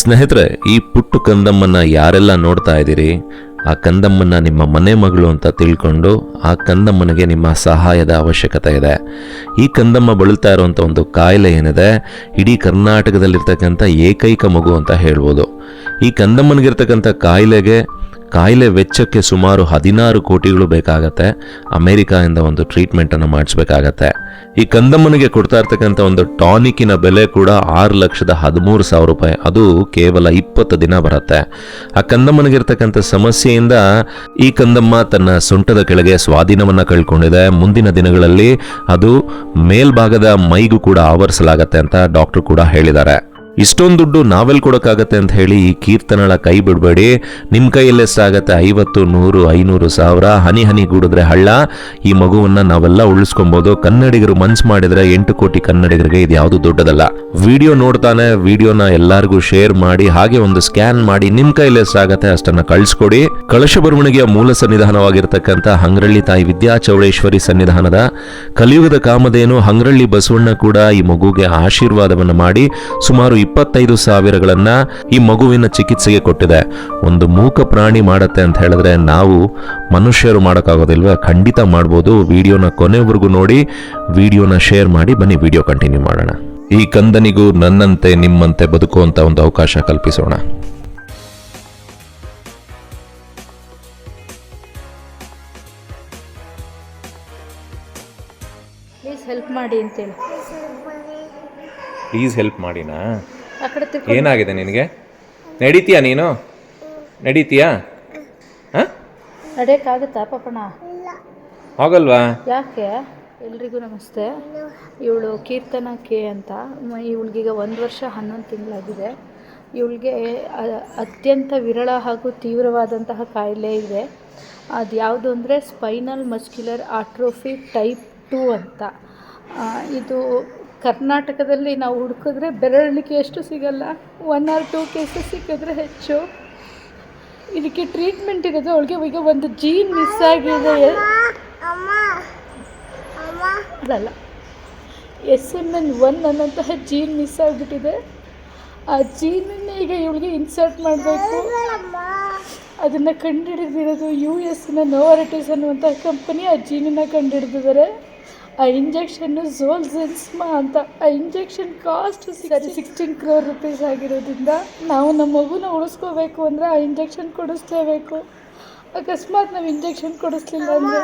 ಸ್ನೇಹಿತರೆ, ಈ ಪುಟ್ಟು ಕಂದಮ್ಮನ್ನ ಯಾರೆಲ್ಲ ನೋಡ್ತಾ ಇದ್ದೀರಿ? ಆ ಕಂದಮ್ಮನ್ನ ನಿಮ್ಮ ಮನೆ ಮಗಳು ಅಂತ ತಿಳ್ಕೊಂಡು ಆ ಕಂದಮ್ಮನಿಗೆ ನಿಮ್ಮ ಸಹಾಯದ ಅವಶ್ಯಕತೆ ಇದೆ. ಈ ಕಂದಮ್ಮ ಬಳಲ್ತಾ ಇರುವಂಥ ಒಂದು ಕಾಯಿಲೆ ಏನಿದೆ, ಇಡೀ ಕರ್ನಾಟಕದಲ್ಲಿರ್ತಕ್ಕಂಥ ಏಕೈಕ ಮಗು ಅಂತ ಹೇಳ್ಬೋದು. ಈ ಕಂದಮ್ಮನಿಗಿರ್ತಕ್ಕಂಥ ಕಾಯಿಲೆಗೆ ಕಾಯಿಲೆ ವೆಚ್ಚಕ್ಕೆ ಸುಮಾರು ಹದಿನಾರು ಕೋಟಿಗಳು ಬೇಕಾಗತ್ತೆ. ಅಮೆರಿಕಾದಿಂದ ಒಂದು ಟ್ರೀಟ್ಮೆಂಟನ್ನು ಮಾಡಿಸ್ಬೇಕಾಗತ್ತೆ. ಈ ಕಂದಮ್ಮನಿಗೆ ಕೊಡ್ತಾ ಇರ್ತಕ್ಕಂಥ ಒಂದು ಟಾನಿಕಿನ ಬೆಲೆ ಕೂಡ ಆರು ಲಕ್ಷದ ಹದಿಮೂರು ಸಾವಿರ ರೂಪಾಯಿ. ಅದು ಕೇವಲ ಇಪ್ಪತ್ತು ದಿನ ಬರುತ್ತೆ. ಆ ಕಂದಮ್ಮನಿಗಿರ್ತಕ್ಕಂಥ ಸಮಸ್ಯೆಯಿಂದ ಈ ಕಂದಮ್ಮ ತನ್ನ ಸೊಂಟದ ಕೆಳಗೆ ಸ್ವಾಧೀನವನ್ನು ಕಳ್ಕೊಂಡಿದೆ. ಮುಂದಿನ ದಿನಗಳಲ್ಲಿ ಅದು ಮೇಲ್ಭಾಗದ ಮೈಗೂ ಕೂಡ ಆವರಿಸಲಾಗತ್ತೆ ಅಂತ ಡಾಕ್ಟರ್ ಕೂಡ ಹೇಳಿದ್ದಾರೆ. ಇಷ್ಟೊಂದು ದುಡ್ಡು ನಾವೆಲ್ ಕೊಡೋಕ್ಕಾಗತ್ತೆ ಅಂತ ಹೇಳಿ ಈ ಕೀರ್ತನಳ ಕೈ ಬಿಡಬೇಡಿ. ನಿಮ್ಮ ಕೈಯಲ್ಲಿ ಎಷ್ಟಾಗತ್ತೆ ಐವತ್ತು, ನೂರು, ಐನೂರು ಸಾವಿರ. ಹನಿ ಹನಿ ಗೂಡಿದ್ರೆ ಹಳ್ಳ. ಈ ಮಗುವನ್ನ ನಾವೆಲ್ಲ ಉಳಿಸ್ಕೊಬೋದು. ಕನ್ನಡಿಗರು ಮನ್ಸು ಮಾಡಿದ್ರೆ ಎಂಟು ಕೋಟಿ ಕನ್ನಡಿಗರಿಗೆ ಇದು ಯಾವುದು ದೊಡ್ಡದಲ್ಲ. ವಿಡಿಯೋ ನೋಡ್ತಾನೆ, ವಿಡಿಯೋನ ಎಲ್ಲರಿಗೂ ಶೇರ್ ಮಾಡಿ, ಹಾಗೆ ಒಂದು ಸ್ಕ್ಯಾನ್ ಮಾಡಿ ನಿಮ್ಮ ಕೈಯಲ್ಲಿ ಎಷ್ಟಾಗತ್ತೆ ಅಷ್ಟನ್ನ ಕಳಿಸ್ಕೊಡಿ. ಕಳಶ ಬರವಣಿಗೆಯ ಮೂಲ ಸನ್ನಿಧಾನವಾಗಿರ್ತಕ್ಕಂಥ ಹಂಗ್ರಳ್ಳಿ ತಾಯಿ ವಿದ್ಯಾ ಚೌಡೇಶ್ವರಿ ಸನ್ನಿಧಾನದ ಕಲಿಯುಗದ ಕಾಮಧೇನು ಹಂಗ್ರಳ್ಳಿ ಬಸವಣ್ಣ ಕೂಡ ಈ ಮಗುಗೆ ಆಶೀರ್ವಾದವನ್ನು ಮಾಡಿ ಸುಮಾರು ಇಪ್ಪತ್ತೈದು ಸಾವಿರಗಳನ್ನ ಈ ಮಗುವಿನ ಚಿಕಿತ್ಸೆಗೆ ಕೊಟ್ಟಿದೆ. ಒಂದು ಮೂಕ ಪ್ರಾಣಿ ಮಾಡತ್ತೆ ಅಂತ ಹೇಳಿದ್ರೆ ನಾವು ಮನುಷ್ಯರು ಮಾಡೋಕ್ಕಾಗೋದಿಲ್ವೇ? ಖಂಡಿತ ಮಾಡ್ಬೋದು. ವಿಡಿಯೋನ ಕೊನೆವರೆಗೂ ನೋಡಿ ವಿಡಿಯೋನ ಶೇರ್ ಮಾಡಿ ಬನ್ನಿ ವಿಡಿಯೋ ಕಂಟಿನ್ಯೂ ಮಾಡೋಣ. ಈ ಕಂದನಿಗೂ ನನ್ನಂತೆ ನಿಮ್ಮಂತೆ ಬದುಕುವಂತ ಒಂದು ಅವಕಾಶ ಕಲ್ಪಿಸೋಣ. ಪ್ಲೀಸ್ ಹೆಲ್ಪ್ ಮಾಡಿ ಅಂತೇಳಿ. ಪ್ಲೀಸ್ ಹೆಲ್ಪ್ ಮಾಡಿನಾ? ಏನಾಗಿದೆ ನಿನಗೆ? ನಡೀತೀಯಾ ನೀನು? ನಡೀತೀಯಾ? ಹಾಂ? ನಡೆಯೋಕ್ಕಾಗುತ್ತಾ ಪಾಪಣ ಆಗಲ್ವಾ ಯಾಕೆ? ಎಲ್ರಿಗೂ ನಮಸ್ತೆ. ಇವಳು ಕೀರ್ತನ ಕೆ ಅಂತ ಇವಳಿಗೀಗ ಒಂದು ವರ್ಷ ಹನ್ನೊಂದು ತಿಂಗಳಾಗಿದೆ. ಇವಳಿಗೆ ಅತ್ಯಂತ ವಿರಳ ಹಾಗೂ ತೀವ್ರವಾದಂತಹ ಕಾಯಿಲೆ ಇದೆ. ಅದು ಯಾವುದು ಅಂದರೆ spinal muscular atrophy type two ಅಂತ. ಇದು ಕರ್ನಾಟಕದಲ್ಲಿ ನಾವು ಹುಡುಕಿದ್ರೆ ಬೆರಳಿಕೆಯಷ್ಟು ಸಿಗಲ್ಲ? ಒನ್ ಆರ್ ಟೂ ಕೇಸಸ್ ಸಿಕ್ಕಿದ್ರೆ ಹೆಚ್ಚು. ಇದಕ್ಕೆ ಟ್ರೀಟ್ಮೆಂಟ್ ಇರೋದು ಅವಳಿಗೆ ಈಗ ಒಂದು ಜೀನ್ ಮಿಸ್ ಆಗಿದೆ. ಅಲ್ಲ ಎಸ್ ಎಂ ಎನ್ ಒನ್ ಅನ್ನೋಂತಹ ಜೀನ್ ಮಿಸ್ ಆಗಿಬಿಟ್ಟಿದೆ. ಆ ಜೀನನ್ನೇ ಈಗ ಇವಳಿಗೆ ಇನ್ಸರ್ಟ್ ಮಾಡಬೇಕು. ಅದನ್ನು ಕಂಡುಹಿಡಿದಿರೋದು ಯು ಎಸ್ನ ನೋವರಿಟೀಸ್ ಅನ್ನುವಂಥ ಕಂಪನಿ ಆ ಜೀನನ್ನು ಕಂಡುಹಿಡಿದಿದ್ದಾರೆ. ಆ ಇಂಜೆಕ್ಷನ್ನು ಝೋಲ್ಝೆನ್ಸ್ಮಾ ಅಂತ ಆ ಇಂಜೆಕ್ಷನ್ ಕಾಸ್ಟ್ ಸರಿ ಸಿಕ್ಸ್ಟೀನ್ ಕ್ರೋರ್ ರುಪೀಸ್ ಆಗಿರೋದ್ರಿಂದ ನಾವು ನಮ್ಮ ಮಗುನ ಉಳಿಸ್ಕೋಬೇಕು ಅಂದರೆ ಆ ಇಂಜೆಕ್ಷನ್ ಕೊಡಿಸ್ಲೇಬೇಕು. ಅಕಸ್ಮಾತ್ ನಾವು ಇಂಜೆಕ್ಷನ್ ಕೊಡಿಸ್ಲಿಲ್ಲ ಅಂದರೆ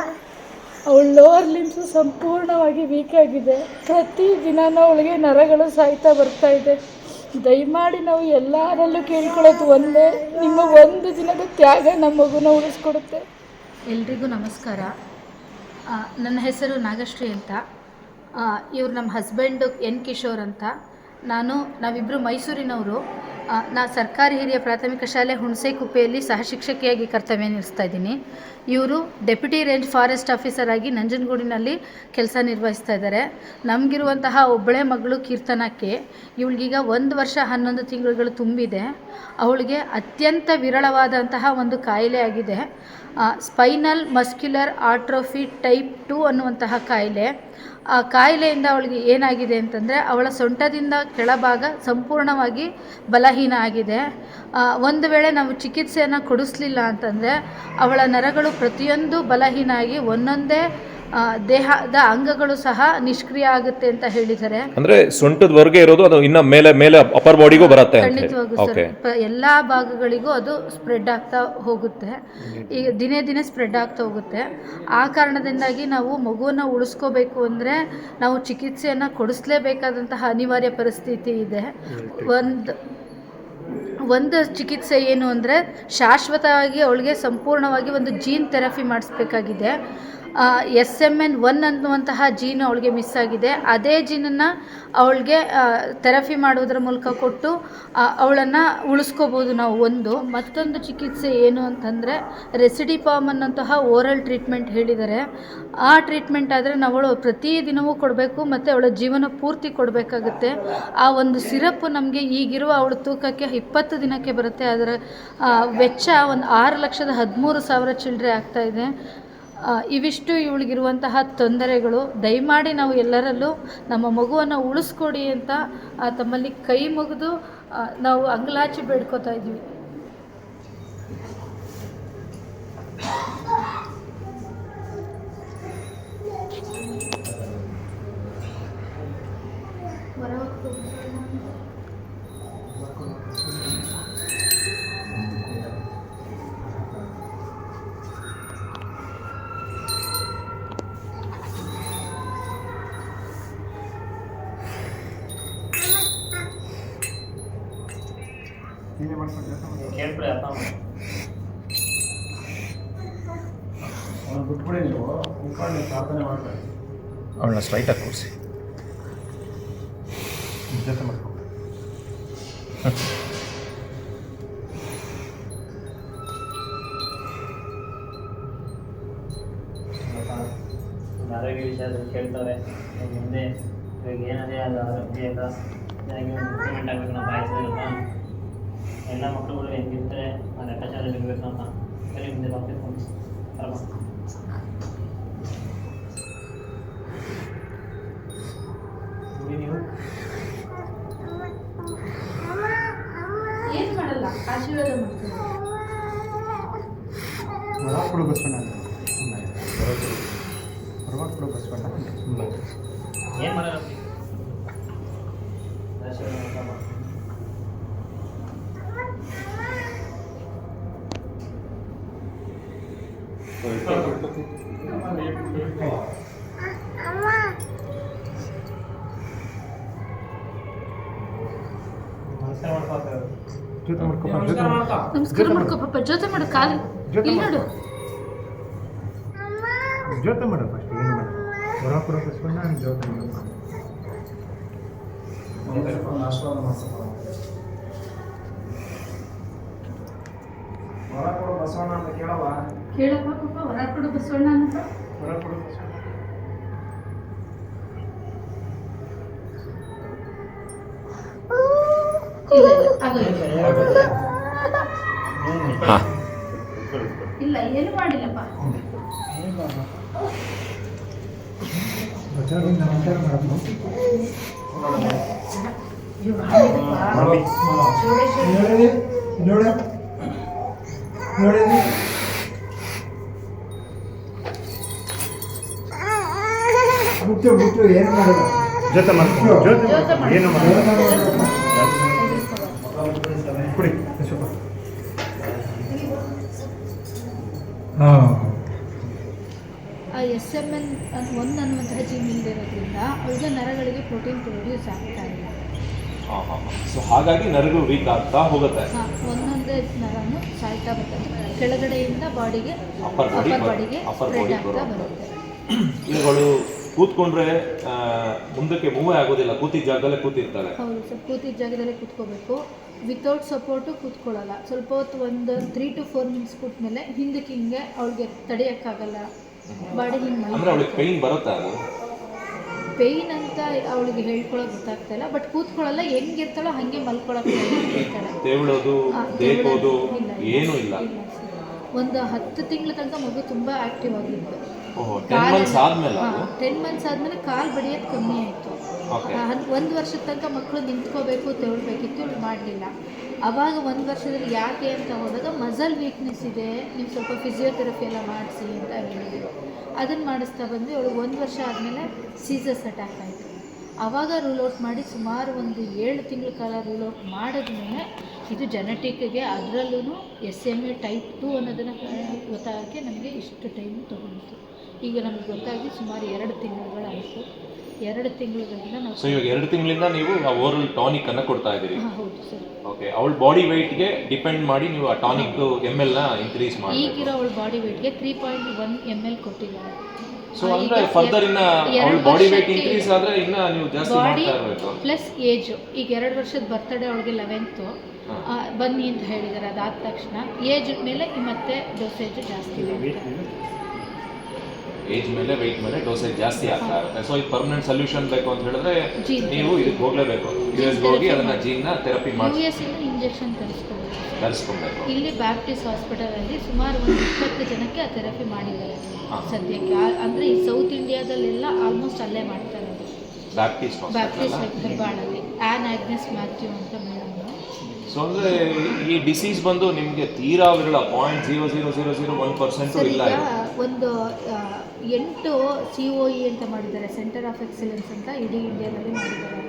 ಅವಳ ಲೋವರ್ ಲಿಮ್ಸು ಸಂಪೂರ್ಣವಾಗಿ ವೀಕ್ ಆಗಿದೆ. ಪ್ರತಿ ದಿನಾನೂ ಅವಳಿಗೆ ನರಗಳು ಸಾಯ್ತಾ ಬರ್ತಾ ಇದೆ. ದಯಮಾಡಿ ನಾವು ಎಲ್ಲರಲ್ಲೂ ಕೇಳ್ಕೊಳ್ಳೋದು ಒಂದೇ ನಿಮ್ಮ ಒಂದು ದಿನದ ತ್ಯಾಗ ನಮ್ಮ ಮಗುನ ಉಳಿಸ್ಕೊಡುತ್ತೆ. ಎಲ್ರಿಗೂ ನಮಸ್ಕಾರ. ನನ್ನ ಹೆಸರು ನಾಗಶ್ರೀ ಅಂತ. ಇವ್ರು ನಮ್ಮ ಹಸ್ಬೆಂಡು ಎನ್ ಕಿಶೋರ್ ಅಂತ. ನಾನು ನಾವಿಬ್ಬರು ಮೈಸೂರಿನವರು. ನಾ ಸರ್ಕಾರಿ ಹಿರಿಯ ಪ್ರಾಥಮಿಕ ಶಾಲೆ ಹುಣಸೆಕುಪ್ಪೆಯಲ್ಲಿ ಸಹ ಶಿಕ್ಷಕಿಯಾಗಿ ಕರ್ತವ್ಯ ನಿರ್ಸ್ತಾ ಇದ್ದೀನಿ. ಇವರು ಡೆಪ್ಯೂಟಿ ರೇಂಜ್ ಫಾರೆಸ್ಟ್ ಆಫೀಸರ್ ಆಗಿ ನಂಜನಗೂಡಿನಲ್ಲಿ ಕೆಲಸ ನಿರ್ವಹಿಸ್ತಾ ಇದ್ದಾರೆ. ನಮಗಿರುವಂತಹ ಒಬ್ಬಳೆ ಮಗಳು ಕೀರ್ತನಕ್ಕೆ ಇವಳಿಗೀಗ ಒಂದು ವರ್ಷ ಹನ್ನೊಂದು ತಿಂಗಳುಗಳು ತುಂಬಿದೆ. ಅವಳಿಗೆ ಅತ್ಯಂತ ವಿರಳವಾದಂತಹ ಒಂದು ಕಾಯಿಲೆ ಆಗಿದೆ. Spinal muscular atrophy type two ಅನ್ನುವಂತಹ ಕಾಯಿಲೆ. ಆ ಕಾಯಿಲೆಯಿಂದ ಅವಳಿಗೆ ಏನಾಗಿದೆ ಅಂತಂದರೆ ಅವಳ ಸೊಂಟದಿಂದ ಕೆಳಭಾಗ ಸಂಪೂರ್ಣವಾಗಿ ಬಲಹೀನ ಆಗಿದೆ. ಒಂದು ವೇಳೆ ನಾವು ಚಿಕಿತ್ಸೆಯನ್ನು ಕೊಡಿಸ್ಲಿಲ್ಲ ಅಂತಂದರೆ ಅವಳ ನರಗಳು ಪ್ರತಿಯೊಂದು ಬಲಹೀನ ಆಗಿ ಒಂದೊಂದೇ ದೇಹದ ಅಂಗಗಳು ಸಹ ನಿಷ್ಕ್ರಿಯ ಆಗುತ್ತೆ ಅಂತ ಹೇಳಿದ್ದಾರೆ. ಅಂದ್ರೆ ಸೊಂಟದವರೆಗೆ ಇರೋದು ಅದು ಇನ್ನ ಮೇಲೆ ಮೇಲೆ ಅಪರ್ ಬಾಡಿಗೂ ಬರುತ್ತೆ ಖಂಡಿತವಾಗೂ ಸರ್. ಎಲ್ಲಾ ಭಾಗಗಳಿಗೂ ಅದು ಸ್ಪ್ರೆಡ್ ಆಗ್ತಾ ಹೋಗುತ್ತೆ. ಈಗ ದಿನೇ ದಿನೇ ಸ್ಪ್ರೆಡ್ ಆಗ್ತಾ ಹೋಗುತ್ತೆ. ಆ ಕಾರಣದಿಂದಾಗಿ ನಾವು ಮಗುವನ್ನ ಉಳಿಸ್ಕೋಬೇಕು ಅಂದ್ರೆ ನಾವು ಚಿಕಿತ್ಸೆಯನ್ನ ಕೊಡಿಸ್ಲೇಬೇಕಾದಂತಹ ಅನಿವಾರ್ಯ ಪರಿಸ್ಥಿತಿ ಇದೆ. ಒಂದು ಒಂದು ಚಿಕಿತ್ಸೆ ಏನು ಅಂದರೆ ಶಾಶ್ವತವಾಗಿ ಅವಳಿಗೆ ಸಂಪೂರ್ಣವಾಗಿ ಒಂದು ಜೀನ್ ಥೆರಪಿ ಮಾಡಿಸ್ಬೇಕಾಗಿದೆ. ಎಸ್ ಎಂ ಎನ್ ಒನ್ ಅನ್ನುವಂತಹ ಜೀನ್ ಅವಳಿಗೆ ಮಿಸ್ ಆಗಿದೆ. ಅದೇ ಜೀನನ್ನು ಅವಳಿಗೆ ಥೆರಪಿ ಮಾಡೋದ್ರ ಮೂಲಕ ಕೊಟ್ಟು ಅವಳನ್ನು ಉಳಿಸ್ಕೋಬೋದು ನಾವು ಒಂದು. ಮತ್ತೊಂದು ಚಿಕಿತ್ಸೆ ಏನು ಅಂತಂದರೆ ರೆಸಿಡಿಪಾಮ್ ಅನ್ನೋಂತಹ ಓರಲ್ ಟ್ರೀಟ್ಮೆಂಟ್ ಹೇಳಿದ್ದಾರೆ. ಆ ಟ್ರೀಟ್ಮೆಂಟ್ ಆದರೆ ನಾವು ಪ್ರತಿದಿನವೂ ಕೊಡಬೇಕು ಮತ್ತು ಅವಳ ಜೀವನ ಪೂರ್ತಿ ಕೊಡಬೇಕಾಗುತ್ತೆ. ಆ ಒಂದು ಸಿರಪ್ ನಮಗೆ ಈಗಿರುವ ಅವಳ ತೂಕಕ್ಕೆ ಇಪ್ಪತ್ತು ದಿನಕ್ಕೆ ಬರುತ್ತೆ. ಅದರ ವೆಚ್ಚ ಒಂದು ಆರು ಲಕ್ಷದ ಹದಿಮೂರು ಸಾವಿರ ಚಿಲ್ಲರೆ ಆಗ್ತಾ ಇದೆ. ಆ, ಇವಿಷ್ಟು ಇವಳಿಗಿರುವಂತಹ ತೊಂದರೆಗಳು. ದಯಮಾಡಿ ನಾವು ಎಲ್ಲರಲ್ಲೂ ನಮ್ಮ ಮಗುವನ್ನು ಉಳಿಸ್ಕೊಡಿ ಅಂತ ತಮ್ಮಲ್ಲಿ ಕೈ ಮುಗಿದು ನಾವು ಅಂಗಲಾಚಿ ಬೇಡ್ಕೋತಾ ಇದ್ವಿ. ಕೇಳ್ಬಿಡಿ ಅಪ್ಪ ಅಮ್ಮ. ಅವ್ನು ಬಿಟ್ಬಿಡಿ ನೀವು. ಕೂತ್ಕೊಂಡು ಪ್ರಾರ್ಥನೆ ಮಾಡ್ಬೇಡಿ. ಅವಳನ್ನ ಸ್ಟ್ರೈಟಾಗಿ ಕೂರಿಸಿ. ಜೊತೆ ಮಾಡ್ಕೊಂಡು ಆರೋಗ್ಯ ವಿಷಯದಲ್ಲಿ ಕೇಳ್ತಾರೆ. ಮುಂದೆ ಇವಾಗ ಏನಾದ್ರೆ ಅದು ಆರೋಗ್ಯ ಎಲ್ಲ ಇದಾಗಿ ಒಂದು ಇಂಪ್ರೂವ್ಮೆಂಟ್ ಆಗಬೇಕು ನಾವು ಬಯಸಿರುತ್ತಾ ಎಲ್ಲ ಮಕ್ಕಳುಗಳು ಹೆಂಗಿರ್ತಾರೆ, ಆ ಲೆಕ್ಕಾಚಾರ ಇರಬೇಕು ಅಂತ ಬರೀ ಮುಂದೆ ಬರ್ಬೇಕು ನೋಡಿ ನೀವು. ಏನು ಮಾಡಲ್ಲ? ಆಶೀರ್ವಾದ ಹೊರಗೆ ಕೊಡು ಬಸವಣ್ಣ ಹೊರಗೆ ಕೊಡು ಬಸವಣ್ಣ ಸುಮ್ಮನೆ ಏನು ಮಾಡೋಣ ಆಶೀರ್ವಾದ ಮಾಡಮ್ಮ. ನಮಸ್ಕಾರ ಮಾಡ್ಕೊ. ಪಾಪ ಜೊತೆ ಮಾಡು ಕಾಲು ಜೊತೆ ಇಲ್ಲಿ ಮಾಡು. ನೋಡು ಜೊತೆ ಮಾಡು ಫಸ್ಟ್ ಏನು ಮಾಡು ಬರೋಪುರ ಕೊಡು ಬಸವಣ್ಣ ಜೊತೆ ಮಾಡು ಬಸವಣ್ಣ ಅಂತ ಕೇಳವ ಕೇಳಪ್ಪ ಪಾಪ ಹೊರ ಕೊಡು ಬಸವಣ್ಣ ಅಂತ. ಬಸವಣ್ಣ. ಇಲ್ಲ ಏನು ಮಾಡಿಲ್ಲಪ್ಪ. ನೋಡಿ. ನೋಡಿ ಮುಟ್ಟು ಮುಟ್ಟು ಏನು ಮಾಡೋದು? ಜೊತೆ ಜೊತೆ. ಏನು ಮಾಡೋದು? ಕುಡಿ ಹಾಂ. ಆ ಎಸ್ ಎಂ ಎನ್ ಒಂದು ಅನ್ನುವಂತಹ ಜೀನ್ ಇರೋದ್ರಿಂದ ಅವಳಿಗೆ ನರಗಳಿಗೆ ಪ್ರೋಟೀನ್ ಪ್ರೊಡ್ಯೂಸ್ ಆಗ್ತಾ ಇಲ್ಲ ಸೊ ಹಾಗಾಗಿ ನರಗಳು ವೀಕ್ ಆಗ್ತಾ ಹೋಗುತ್ತೆ. ಹಾಂ ಒಂದೊಂದೇ ನರನು ಸಾಯ್ತಾ ಬರ್ತದೆ ಕೆಳಗಡೆಯಿಂದ ಬಾಡಿಗೆ Upper ಬಾಡಿಗೆ ಅಪ್ಪರ್ ಬಾಡಿಗೆ. ಬರುತ್ತೆ. ಇವುಗಳು ಕೂತ್ಕೊಂಡ್ರೆ ಮುಂದಕ್ಕೆ ಮೂವೇ ಆಗೋದಿಲ್ಲ. ಕೂತಿದ್ದ ಜಾಗದಲ್ಲೇ ಕೂತಿರ್ತಾಳೆ. ಹೌದು ಸರ್ ಕೂತಿದ್ದ ಜಾಗದಲ್ಲೇ ಕೂತ್ಕೋಬೇಕು. Without support ಕೂತ್ಕೊಳ್ಳಲ್ಲ. ಸ್ವಲ್ಪ ಹೊತ್ತು ಒಂದು ತ್ರೀ ಟು ಫೋರ್ ಮಿನಿಟ್ಸ್ ಕೂತ್ಮೇಲೆ ಹಿಂದಕ್ಕೆ ಹಿಂಗೆ ಅವಳಿಗೆ ತಡೆಯೋಕ್ಕಾಗಲ್ಲ. ಬಾಡಿ ಹಿಂಗೆ ಅಂದ್ರೆ ಅವಳಿಗೆ ಪೈನ್ ಬರುತ್ತಾ ಅದು? ಪೇಯ್ನ್ ಅಂತ ಅವಳಿಗೆ ಹೇಳ್ಕೊಳಕ್ ಗೊತ್ತಾಗ್ತಾ ಇಲ್ಲ. ಬಟ್ ಕೂತ್ಕೊಳ್ಳಲ್ಲ ಹೆಂಗಿರ್ತಾಳೋ ಹಾಗೆ ತೇವಳೋದು ದೇಕೋದು ಇಲ್ಲ, ಏನೂ. ಒಂದು ಹತ್ತು ತಿಂಗಳ ತನಕ ಮಗು ತುಂಬ ಆಕ್ಟಿವ್ ಆಗಿತ್ತು. ಟೆನ್ ಮಂತ್ಸ್ ಆದ್ಮೇಲೆ ಅದು? ಟೆನ್ ಮಂತ್ಸ್ ಆದಮೇಲೆ ಕಾಲು ಬಡಿಯೋದು ಕಮ್ಮಿ ಆಯಿತು. ಒಂದು ವರ್ಷದ ತನಕ ಮಕ್ಕಳು ನಿಂತ್ಕೋಬೇಕು ತೆಗೊಳ್ಬೇಕಿತ್ತು ಇವ್ಳು ಮಾಡಲಿಲ್ಲ. ಅವಾಗ ಒಂದು ವರ್ಷದಲ್ಲಿ ಯಾಕೆ ಅಂತ ಹೋದಾಗ ಮಸಲ್ ವೀಕ್ನೆಸ್ ಇದೆ ನೀವು ಸ್ವಲ್ಪ ಫಿಸಿಯೋಥೆರಪಿ ಎಲ್ಲ ಮಾಡಿಸಿ ಅಂತ ಹೇಳಿದ್ರು. ಅದನ್ನು ಮಾಡಿಸ್ತಾ ಬಂದ್ವಿ ಅವಳು ಒಂದು ವರ್ಷ ಆದಮೇಲೆ ಸೀಸಸ್ ಅಟ್ಯಾಕ್ ಆಯಿತು. ಆವಾಗ ರೂಲ್ ಔಟ್ ಮಾಡಿ ಸುಮಾರು ಒಂದು ಏಳು ತಿಂಗಳ ಕಾಲ ರೂಲ್ ಔಟ್ ಮಾಡಿದ್ಮೇಲೆ ಇದು ಜೆನೆಟಿಕ್ಗೆ ಅದರಲ್ಲೂ S M A type two ಅನ್ನೋದನ್ನು ಗೊತ್ತಾಗೋಕ್ಕೆ ನಮಗೆ ಇಷ್ಟು ಟೈಮ್ ತೊಗೊಂಡಿತ್ತು ಈಗ ನಮಗೆ ಗೊತ್ತಾಗಿ ಸುಮಾರು ಎರಡು ತಿಂಗಳುಗಳಾಯಿತು. ಎರಡು ತಿಂಗಳುಗಳಿಂದ ನಾವು ಸೊ ಇವಾಗ ಎರಡು ತಿಂಗಳಿಂದ ನೀವು ಆ ಓರಲ್ ಟಾನಿಕ್ ಅನ್ನ ಕೊಡ್ತಾ ಇದ್ದೀರಿ. ಹೌದು ಸರ್. ಓಕೆ ಅವಳ ಬಾಡಿ ಗೆ ಡಿಪೆಂಡ್ ಮಾಡಿ ನೀವು ಆ ಟಾನಿಕ್ ಎಂ ಎಲ್ನ ಇನ್ಕ್ರೀಸ್ ಮಾಡಿ ಈಗಿರೋ ಅವಳ body ವೆಯ್ಟ್ಗೆ three point one M L ಕೊಟ್ಟಿದ್ದಾರೆ ಸೊ ಅಂದ್ರೆ ಫರ್ದರ್ ಇನ್ನ ಅವಳ ಬಾಡಿ ವೇಟ್ ಇನ್ಕ್ರೀಸ್ ಆದ್ರೆ ಇನ್ನ ನೀವು ಜಾಸ್ತಿ ಮಾಡ್ತಾ ಇರಬೇಕು. ಪ್ಲಸ್ ಏಜ್ ಈಗ ಎರಡು ವರ್ಷದ ಬರ್ತಡೇ ಅವಳಿಗೆ ಲೆವೆಂತು ಬನ್ನಿ ಅಂತ ಹೇಳಿದ್ದಾರೆ ಅದಾದ ತಕ್ಷಣ ಏಜ್ ಮೇಲೆ ಮತ್ತೆ ಡೋಸೇಜ್ ಜಾಸ್ತಿ ಏಜ್ ಮೇಲೆ ವೆಯ್ಟ್ ಮೇಲೆ ಡೋಸೇಜ್ ಜಾಸ್ತಿ ಆಗ್ತಾ ಇರುತ್ತೆ. ಸೊ ಇದು ಪರ್ಮನೆಂಟ್ ಸೊಲ್ಯೂಷನ್ ಬೇಕು ಅಂತ ಹೇಳಿದ್ರೆ ನೀವು ಇದಕ್ಕೆ ಹೋಗ್ಲೇಬೇಕು. ಯು ಎಸ್ ಹೋಗಿ ಅದನ್ನ ಜೀನ್ನ ಥೆರಪಿ ಯು ಮಾಡಿ. ಎಸ್ ಇಂದ ಇಂಜೆಕ್ಷನ್ ತರಿಸ್ಕೋಬೇಕು. ಕಲಿಸ್ಕೊಬೇಕು ಇಲ್ಲಿ ಬ್ಯಾಪ್ಟಿಸ್ಟ್ ಹಾಸ್ಪಿಟಲಲ್ಲಿ ಸುಮಾರು ಒಂದು ಇಪ್ಪತ್ತು ಜನಕ್ಕೆ ಆ ಥೆರಪಿ ಮಾಡಿದ್ದಾರೆ. ಸದ್ಯಕ್ಕೆ. ಆ- ಅಂದ್ರೆ ಈ ಸೌತ್ ಇಂಡಿಯಾದಲ್ಲೆಲ್ಲ ಆಲ್ಮೋಸ್ಟ್ ಅಲ್ಲೇ ಮಾಡ್ತಾರೆ. ಅದು ಬ್ಯಾಪ್ಟಿಸ್ಟ್ ಬ್ಯಾಪ್ಟಿಸ್ಟ್ ಹಾಸ್ಪಿಟಲ್ ಹೆಬ್ಬಾಳಲ್ಲಿ. ಆ್ಯನ್ ಆಗ್ನೆಸ್ ಮ್ಯಾಥ್ಯೂ ಅಂತ ಮೇಡಮ್ ಸೊ ಅಂದ್ರೆ ಈ ಡಿಸೀಸ್ ಬಂದು ನಿಮಗೆ ತೀರಾ ವಿರಳ point zero zero zero zero one percent sir ಇಲ್ಲ. ಈಗ ಇದು. ಒಂದು ಎಂಟು ಸಿ ಒ ಇ ಅಂತ ಮಾಡಿದ್ದಾರೆ ಸೆಂಟರ್ ಆಫ್ ಎಕ್ಸಲೆನ್ಸ್ ಅಂತ ಇಡೀ ಇಂಡಿಯಾದಲ್ಲಿ ಮಾಡಿದ್ದಾರೆ.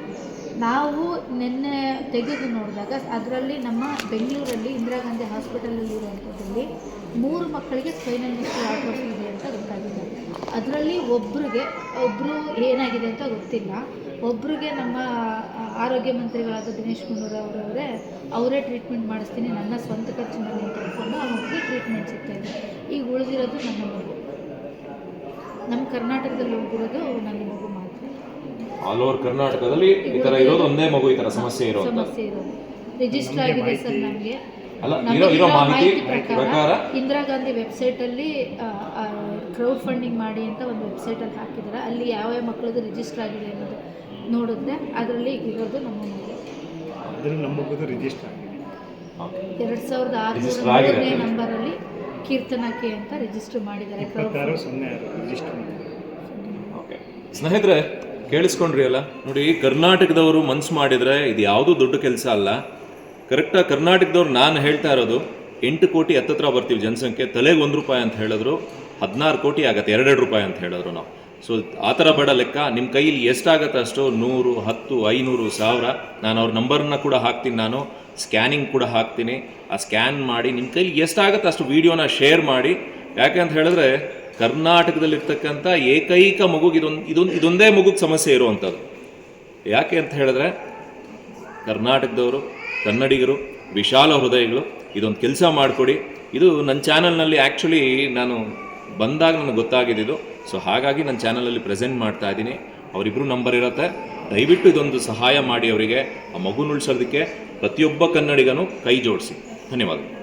ನಾವು ನಿನ್ನೆ ತೆಗೆದು ನೋಡಿದಾಗ ಅದರಲ್ಲಿ ನಮ್ಮ ಬೆಂಗಳೂರಲ್ಲಿ ಇಂದಿರಾ ಗಾಂಧಿ ಹಾಸ್ಪಿಟಲಲ್ಲಿ ಇರುವಂಥದ್ದಲ್ಲಿ ಮೂರು ಮಕ್ಕಳಿಗೆ ಸ್ಪೈನಲ್ ಮಿಸ್ಟರ್ ಆಟೋಸ್ ಇದೆ ಅಂತ ಗೊತ್ತಾಗಿದೆ. ಅದರಲ್ಲಿ ಒಬ್ಬರಿಗೆ ಒಬ್ಬರು ಏನಾಗಿದೆ ಅಂತ ಗೊತ್ತಿಲ್ಲ. ಒಬ್ಬರಿಗೆ ನಮ್ಮ ಆರೋಗ್ಯ ಮಂತ್ರಿಗಳಾದ ದಿನೇಶ್ ಗುಂಡೂರಾವ್ ಅವರವರೇ ಅವರೇ ಟ್ರೀಟ್ಮೆಂಟ್ ಮಾಡಿಸ್ತೀನಿ ನನ್ನ ಸ್ವಂತ ಖರ್ಚಿನಲ್ಲಿ ಅಂತ ಹೇಳ್ಕೊಂಡು ಆ ಮಗುಗೆ ಟ್ರೀಟ್ಮೆಂಟ್ ಸಿಗ್ತಾ ಇದೆ. ಈಗ ಉಳಿದಿರೋದು ನನ್ನ ಮಗು. ನಮ್ಮ ಕರ್ನಾಟಕದಲ್ಲಿ ಹೋಗಿರೋದು ನನ್ನ ಮಗು ಮಾತ್ರ. ಆಲ್ ಓವರ್ ಕರ್ನಾಟಕದಲ್ಲಿ ಈ ಥರ ಇರೋದು ಒಂದೇ ಮಗು ಈ ಥರ ಸಮಸ್ಯೆ ಇರೋದು. ಸಮಸ್ಯೆ ಇರೋದು. ರಿಜಿಸ್ಟರ್ ಆಗಿದೆ ಸರ್ ನಮಗೆ. ಅಲ್ಲ ಇರೋ ಇರೋ ಮಾಹಿತಿ ಪ್ರಕಾರ ಪ್ರಕಾರ ಇಂದಿರಾ ಗಾಂಧಿ ವೆಬ್ಸೈಟಲ್ಲಿ ಕ್ರೌಡ್ ಫಂಡಿಂಗ್ ಮಾಡಿ ಅಂತ ಒಂದು ವೆಬ್ಸೈಟಲ್ಲಿ ಹಾಕಿದ್ದಾರೆ. ಅಲ್ಲಿ ಯಾವ ಯಾವ ಮಕ್ಕಳದು ರಿಜಿಸ್ಟರ್ ಆಗಿದೆ ಅನ್ನೋದು ನೋಡಿದ್ರೆ ಅದರಲ್ಲಿ ಇರೋದು ನಮ್ಮ ಮಗು ಅದರಲ್ಲಿ ನಮ್ಮ ಮಗುದು ರಿಜಿಸ್ಟರ್ ಆಗಿದೆ. ಎರಡು ಸಾವಿರದ. ನಂಬರಲ್ಲಿ ಕೀರ್ತನಾ ಅಂತ ರಿಜಿಸ್ಟರ್ ಮಾಡಿದ್ದಾರೆ. ಕ್ರೌಡ್ ಸೊನ್ನೆ ರಿಜಿಸ್ಟರ್ ಮಾಡಿದ್ದಾರೆ. ಓಕೆ. ಸ್ನೇಹಿತರೆ ಕೇಳಿಸ್ಕೊಂಡ್ರಿ ಅಲ್ಲ? ನೋಡಿ ಕರ್ನಾಟಕದವರು ಮನ್ಸು ಮಾಡಿದರೆ ಇದು ಯಾವುದೂ ದೊಡ್ಡ ಕೆಲಸ ಅಲ್ಲ. ಕರೆಕ್ಟಾಗಿ ಕರ್ನಾಟಕದವ್ರು ನಾನು ಹೇಳ್ತಾ ಇರೋದು ಎಂಟು ಕೋಟಿ ಹತ್ತತ್ರ ಬರ್ತೀವಿ ಜನಸಂಖ್ಯೆ ತಲೆಗೆ ಒಂದು ರೂಪಾಯಿ ಅಂತ ಹೇಳಿದ್ರು ಹದಿನಾರು ಕೋಟಿ ಆಗತ್ತೆ ಎರಡೆರಡು ರೂಪಾಯಿ ಅಂತ ಹೇಳಿದ್ರು ನಾವು. ಸೊ ಆ ಥರ ಬಡ ಲೆಕ್ಕ. ನಿಮ್ಮ ಕೈಯಲ್ಲಿ ಎಷ್ಟಾಗತ್ತೆ ಅಷ್ಟು ನೂರು, ಹತ್ತು, ಐನೂರು, ಸಾವಿರ. ನಾನು ಅವ್ರ ನಂಬರ್ನ ಕೂಡ ಹಾಕ್ತೀನಿ ನಾನು. ಸ್ಕ್ಯಾನಿಂಗ್ ಕೂಡ ಹಾಕ್ತೀನಿ. ಆ ಸ್ಕ್ಯಾನ್ ಮಾಡಿ ನಿಮ್ಮ ಕೈಲಿ ಎಷ್ಟಾಗತ್ತೆ ಅಷ್ಟು ವೀಡಿಯೋನ ಶೇರ್ ಮಾಡಿ. ಯಾಕೆ ಅಂತ ಹೇಳಿದ್ರೆ, ಕರ್ನಾಟಕದಲ್ಲಿರ್ತಕ್ಕಂಥ ಏಕೈಕ ಮಗುಗೆ ಇದೊಂದು ಇದೊಂದು, ಇದೊಂದೇ ಮಗುಗೆ ಸಮಸ್ಯೆ ಇರುವಂಥದ್ದು. ಯಾಕೆ ಅಂತ ಹೇಳಿದ್ರೆ, ಕರ್ನಾಟಕದವರು, ಕನ್ನಡಿಗರು, ವಿಶಾಲ ಹೃದಯಗಳು, ಇದೊಂದು ಕೆಲಸ ಮಾಡಿಕೊಡಿ. ಇದು ನನ್ನ ಚಾನಲ್ನಲ್ಲಿ ಆ್ಯಕ್ಚುಲಿ ನಾನು ಬಂದಾಗ ನನಗೆ ಗೊತ್ತಾಗಿದ್ದು ಸೊ ಹಾಗಾಗಿ ನನ್ನ ಚಾನಲಲ್ಲಿ ಪ್ರೆಸೆಂಟ್ ಮಾಡ್ತಾ ಇದ್ದೀನಿ. ಅವರಿಬ್ಬರು ನಂಬರ್ ಇರುತ್ತೆ. ದಯವಿಟ್ಟು ಇದೊಂದು ಸಹಾಯ ಮಾಡಿ ಅವರಿಗೆ. ಆ ಮಗುನ ಉಳಿಸೋದಕ್ಕೆ ಪ್ರತಿಯೊಬ್ಬ ಕನ್ನಡಿಗನು ಕೈ ಜೋಡಿಸಿ. ಧನ್ಯವಾದ